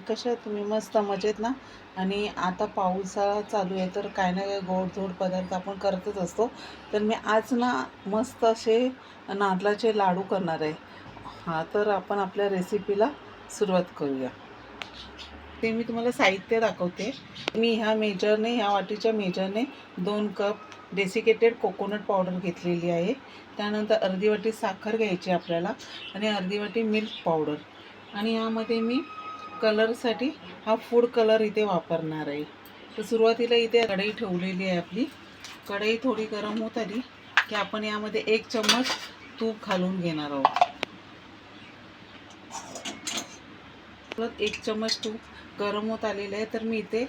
कशा तुम्ही मस्त मजेत ना? आणि आता पावसाळा चालू आहे तर काय ना काय गोडधोड पदार्थ आपण करतच असतो. तर मी आज ना मस्त असे नादलाचे लाडू करणार आहे. हा तर आपण आपल्या रेसिपीला सुरुवात करूया. ते मी तुम्हाला साहित्य दाखवते. मी ह्या मेजरने ह्या वाटीच्या मेजरने दोन कप डेसिकेटेड कोकोनट पावडर घेतलेली आहे. त्यानंतर अर्धी वाटी साखर घ्यायची आपल्याला आणि अर्धी वाटी मिल्क पावडर आणि यामध्ये मी कलरसाठी हा फूड कलर इथे वापरणार आहे. तर सुरुवातीला इथे कढई ठेवलेली आहे आपली. कढई थोडी गरम होत आली की आपण यामध्ये एक चम्मच तूप घालून घेणार आहोत. परत एक चम्मच तूप गरम होत आलेलं आहे. तर मी इथे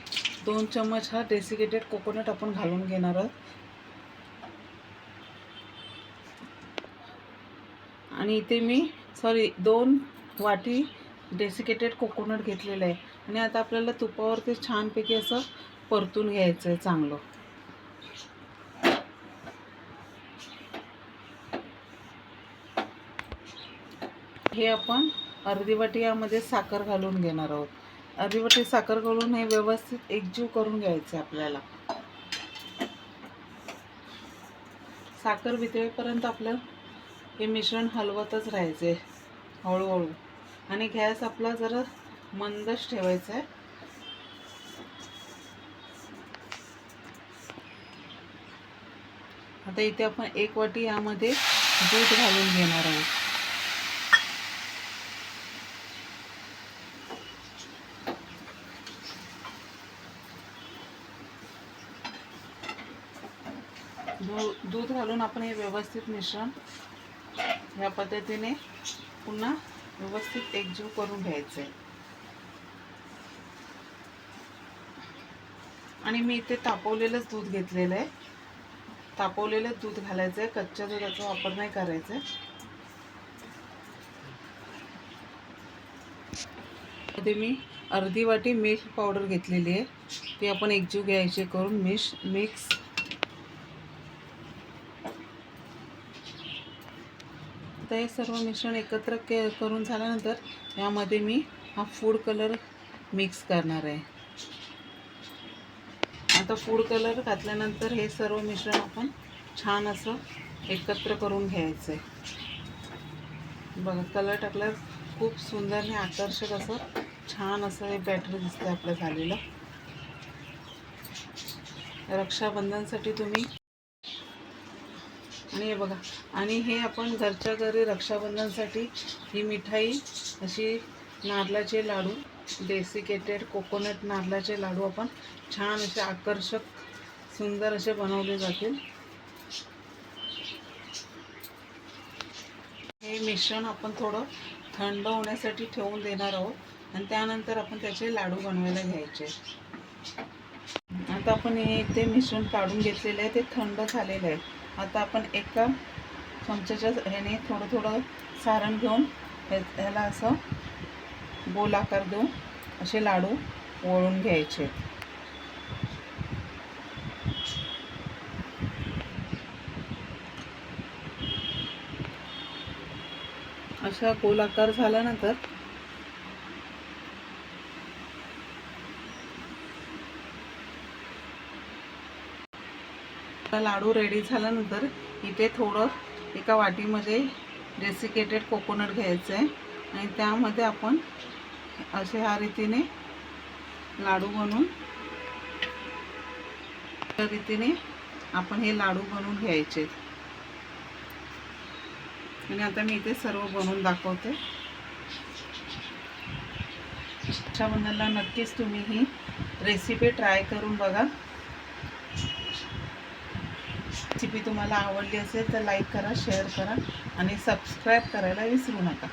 दोन चम्मच हा डेसिकेटेड कोकोनट आपण घालून घेणार आहोत. आणि इथे मी सॉरी दोन वाटी डेसिकेटेड कोकोनट घेतलेलं आहे. आणि आता आपल्याला तुपावरती छानपैकी असं परतून घ्यायचं आहे चांगलं. हे आपण अर्धी वाटी यामध्ये साखर घालून घेणार आहोत. अर्धी वाटी साखर घालून हे व्यवस्थित एकजीव करून घ्यायचं आहे आपल्याला. साखर वितळेपर्यंत आपलं हे मिश्रण हलवतच राहायचं हळूहळू. आणि गॅस आपला जरा मंदच ठेवायचा आहे आता इथे आपण एक वाटी यामध्ये दूध घालून घेणार आहोत. दूध घालून आपण हे व्यवस्थित मिश्रण ह्या पद्धतीने पुन्हा व्यवस्थित एकजीव करून घ्यायचं आहे आणि मी इथे तापवलेलंच दूध घेतलेलं आहे. तापवलेलं दूध घालायचं आहे कच्च्या दुधाचा वापर नाही करायचा आहे मध्ये मी अर्धी वाटी मिल्क पावडर घेतलेली आहे. ती आपण एकजीव घ्यायची करून मिश मिक्स आता हे सर्व मिश्रण एकत्र के करून झाल्यानंतर यामध्ये मी हा फूड कलर मिक्स करणार आहे. आता फूड कलर घातल्यानंतर हे सर्व मिश्रण आपण छान असं एकत्र करून घ्यायचं आहे बघा कलर टाकल्यास खूप सुंदर आणि आकर्षक असं छान असं हे बॅटर दिसतं आपलं झालेलं. रक्षाबंधनसाठी तुम्ही आणि हे बघा. आणि हे आपण घरच्या घरी रक्षाबंधनसाठी ही मिठाई अशी नारळाचे लाडू डेसिकेटेड कोकोनट नारळाचे लाडू आपण छान असे आकर्षक सुंदर असे बनवले जातील. हे मिश्रण आपण थोडं थंड होण्यासाठी ठेवून देणार आहोत आणि त्यानंतर आपण त्याचे लाडू बनवायला घ्यायचे. आता आपण हे ते मिश्रण काढून घेतलेलं आहे ते थंड झालेलं आहे. आता आपण एका चमच्याच्या ह्याने थोडं थोडं सारण घेऊन हे- ह्याला असं गोल आकार देऊन असे लाडू वळून घ्यायचे. अशा गोल आकार झाल्यानंतर लाडू रेडी झाल्यानंतर इथे थोडं एका वाटीमध्ये डेसिकेटेड कोकोनट घ्यायचं आहे आणि त्यामध्ये आपण असे ह्या रीतीने लाडू बनवून त्या रीतीने आपण हे लाडू बनवून घ्यायचे. आणि आता मी इथे सर्व बनवून दाखवते. रक्षाबंधनला नक्कीच तुम्ही ही रेसिपी ट्राय करून बघा. रेसिपी तुम्हाला आवडली असेल तर लाईक करा शेअर करा आणि सबस्क्राईब करायला विसरू नका